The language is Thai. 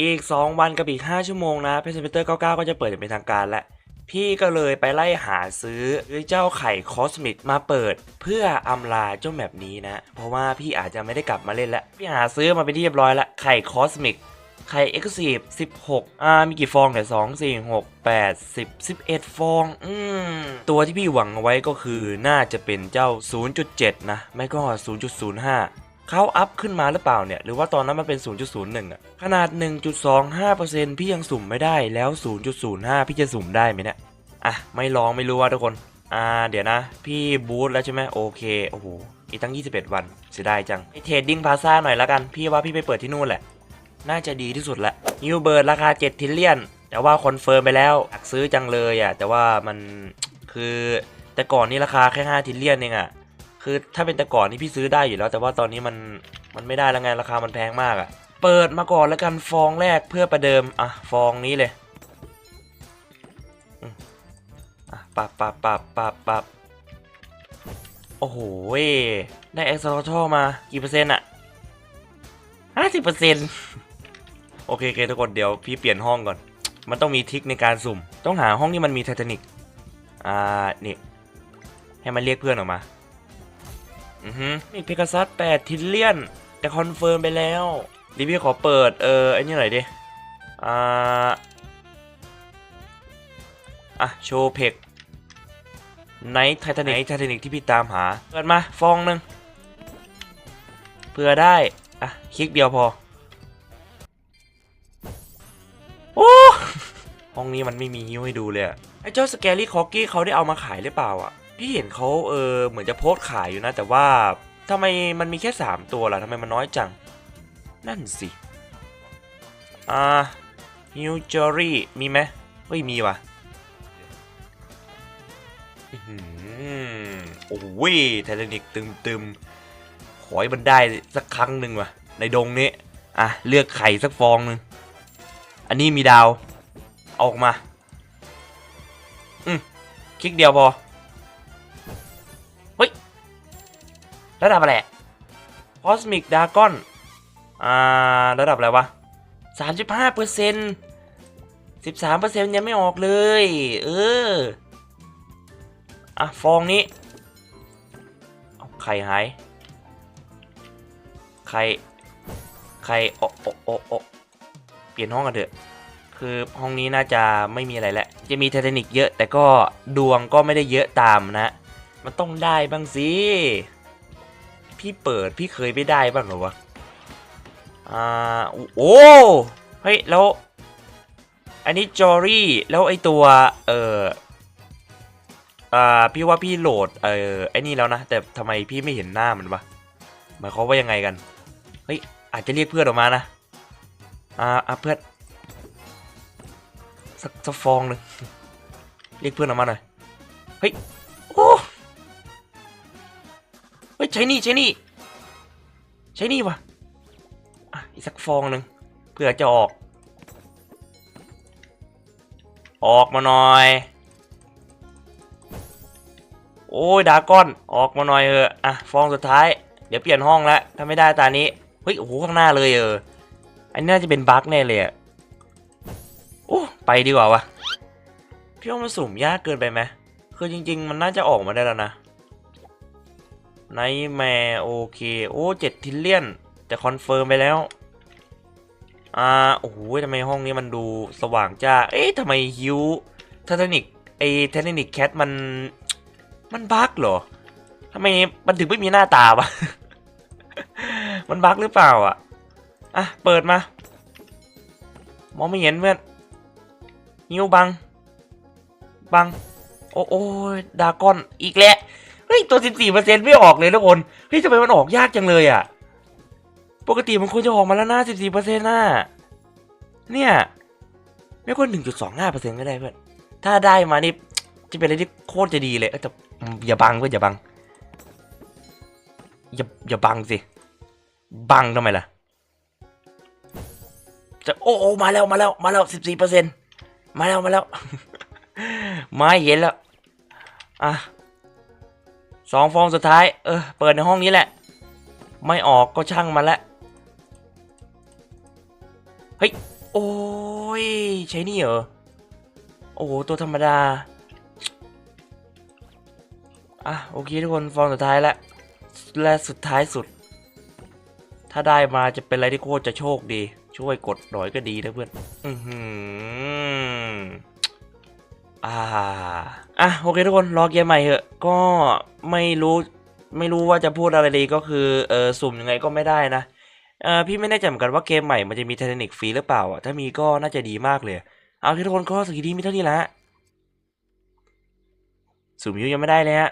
อีก 2 วันกับอีก 5 ชั่วโมงนะเพจเปเตอร์99 ก็จะเปิดอย่างเป็นทางการแล้ว พี่ก็เลยไปไล่หาซื้อเจ้าไข่คอสมิกมาเปิด เพื่ออำลาเจ้าแมปนี้นะ เพราะว่าพี่อาจจะไม่ได้กลับมาเล่นแล้วพี่หาซื้อมาเป็นที่เรียบร้อยแล้วไข่คอสมิกไข่เอ็กซ์ซีฟ16อ่า มีกี่ฟองเนี่ย2 4 6 8 10 11ฟอง อืม ตัวที่พี่หวังเอาไว้ก็คือน่าจะเป็นเจ้า 0.7 นะ ไม่ก็ 0.05 เขาอัพขึ้นมาหรือเปล่าเนี่ย หรือว่าตอนนั้นมันเป็น 0.01 อะ ขนาด 1.25%พี่ยังสุ่มไม่ได้แล้ว 0.05 พี่จะสุ่มได้ไหมเนี่ย อะ ไม่ลองไม่รู้ว่าทุกคน อ่า เดี๋ยวนะ พี่บูทแล้วใช่ไหมโอเค โอ้โห อีกตั้ง 21 วัน เสียดายจังไปเทรดดิ้งพาซ่าหน่อยละกัน พี่ว่าพี่ไปเปิดที่นู่นแหละ น่าจะดีที่สุดละนิวเบิร์ดราคา 7 ทิลเลียน แต่ว่าคอนเฟิร์มไปแล้วอยากซื้อจังเลยอะ แต่ว่ามันคือแต่ก่อนนี่ราคาแค่ 5 ทิลเลียนเองอะ คือถ้าเป็นแต่ก่อนนี่พี่ซื้อได้อยู่แล้ว แต่ว่าตอนนี้มันมันไม่ได้แล้วไงราคามันแพงมากอะ เปิดมาก่อนแล้วกันฟองแรกเพื่อประเดิมอะฟองนี้เลยอะปับปับปับปับปับโอ้โหเว้ได้เอ็กซ์ตร้มากี่เปอร์เซ็นต์อะห้าสิบเปอร์เซ็นต์โอเคโอเคทุกคนเดี๋ยวพี่เปลี่ยนห้องก่อน มันต้องมีทริคในการสุ่ม ต้องหาห้องที่มันมีไททานิกอ่านี่ให้มันเรียกเพื่อนออกมา อือฮึมีเพกาซัส8ทิลเลียน แต่คอนเฟิร์มไปแล้วดิพี่ขอเปิด เออไอ้นี่หน่อยดิ อ่า อะ โชว์เพกไนท์ไททานิกไนท์ไททานิกที่พี่ตามหา เปิดมา ฟองหนึ่งเพื่อได้ อะ คลิกเดียวพอ โอ้ห้องนี้มันไม่มีฮิ้วให้ดูเลยอะไอ้เจ้าสแกรี่คอกกี้เขาได้เอามาขายหรือเปล่าอะ พี่เห็นเขาเออเหมือนจะโพสขายอยู่นะ แต่ว่าทำไมมันมีแค่ 3 ตัวล่ะทำไมมันน้อยจัง นั่นสิอ่าฮิวจอรี่มีไหมเฮ้ยมีว่ะอือหือโอ้ยไททานิกตึมๆขอให้มันได้สักครั้งหนึ่งว่ะ ในดงนี้ อะ เลือกไข่สักฟองหนึ่งอันนี้มีดาว อออกมา อืมคลิกเดียวพอ ระดับอะไรคอสมิกดากอนอ่า ระดับอะไรวะสามสิบห้าเปอร์เซ็นต์สิบสามเปอร์เซ็นต์ยังไม่ออกเลย เออ อะ ฟองนี้เอาไข่หาย ไข่ไข่โอะโอะโอโอะเปลี่ยนห้องกันเถอะ คือห้องนี้น่าจะไม่มีอะไรแล้ว จะมีไททานิกเยอะ แต่ก็ดวงก็ไม่ได้เยอะตามนะ มันต้องได้บ้างสิ พี่เปิดพี่เคยไม่ได้บ้างหรอวะ อ่า โอ้ เฮ้ย แล้ว อันนี้จอรี่ แล้วไอตัว เอออ่า พี่ว่าพี่โหลด เออไอนี่แล้วนะ แต่ทำไมพี่ไม่เห็นหน้ามันวะ หมายความว่ายังไงกัน เฮ้ย อาจจะเรียกเพื่อนออกมานะ อ่าอะเพื่อน สักสักฟองหนึ่งเรียกเพื่อนออกมาหน่อย เฮ้ย ใช้นี่ใช้นี่ ใช้นี่วะอีกสักฟองหนึ่งเพื่อจะออก ออกมาหน่อย โอ้ยดากอน ออกมาหน่อยเอออะฟองสุดท้าย เดี๋ยวเปลี่ยนห้องแล้วถ้าไม่ได้ตานี้ เฮ้ย โอ้โห ข้างหน้าเลยเออ อันนี้น่าจะเป็นบั๊กแน่เลยอะโอ้ ไปดีกว่าวะพี่ว่ามันสุ่มยากเกินไปไหมคือจริง ๆ มันน่าจะออกมาได้แล้วนะ ไนแมโอเค โอ้เจ็ดทิลเลียนแต่คอนเฟิร์มไปแล้ว อ่า โอ้โหทำไมห้องนี้มันดูสว่างจ้า เอ๊ะทำไมฮิวเททานิกไอเททานิกแคทมัน มันบั๊กเหรอทำไมมันถึงไม่มีหน้าตาวะ มันบั๊กหรือเปล่าอะ อะ เปิดมา มองไม่เห็นเพื่อนฮิวบัง บัง โอ้โอ้ดากอนอีกแล้ว ฮ้ยตัว 14%ไม่ออกเลยทุกคนเฮ้ยทำไมมันออกยากจังเลยอะ ปกติมันควรจะออกมาแล้วนะ14%น่ะเนี่ย ไม่ควร1.25%ก็ได้เพื่อนถ้าได้มานี่จะเป็นอะไรที่โคตรจะดีเลยเอ้ยแต่อย่าบังเพื่อนอย่าบังอย่าอย่าบังสิ บังทำไมล่ะ จะโอ้โอมาแล้วมาแล้วมาแล้วสิบสี่เปอร์เซ็นมาแล้วมาแล้วไม่เห็นแล้ว อะ สองฟองสุดท้าย เออ เปิดในห้องนี้แหละ ไม่ออกก็ช่างมันละ เฮ้ย โอ้ย ใช้นี่เหรอ โอ้โหตัวธรรมดา อะ โอเคทุกคนฟอร์มสุดท้ายแล้วและสุดท้ายสุด ถ้าได้มาจะเป็นอะไรที่โคตรจะโชคดี ช่วยกดหน่อยก็ดีนะเพื่อน อือหือ อ่าอะโอเคทุกคนรอเกมใหม่เหอะ ก็ไม่รู้ไม่รู้ว่าจะพูดอะไรดีก็คือเออสุ่มยังไงก็ไม่ได้นะเออพี่ไม่แน่ใจเหมือนกันว่าเกมใหม่มันจะมีเทนนิกฟรีหรือเปล่าอะถ้ามีก็น่าจะดีมากเลย เอาทุกคนก็สกิลดีมีเท่านี้แหละสุ่มยูยังไม่ได้เลยฮะ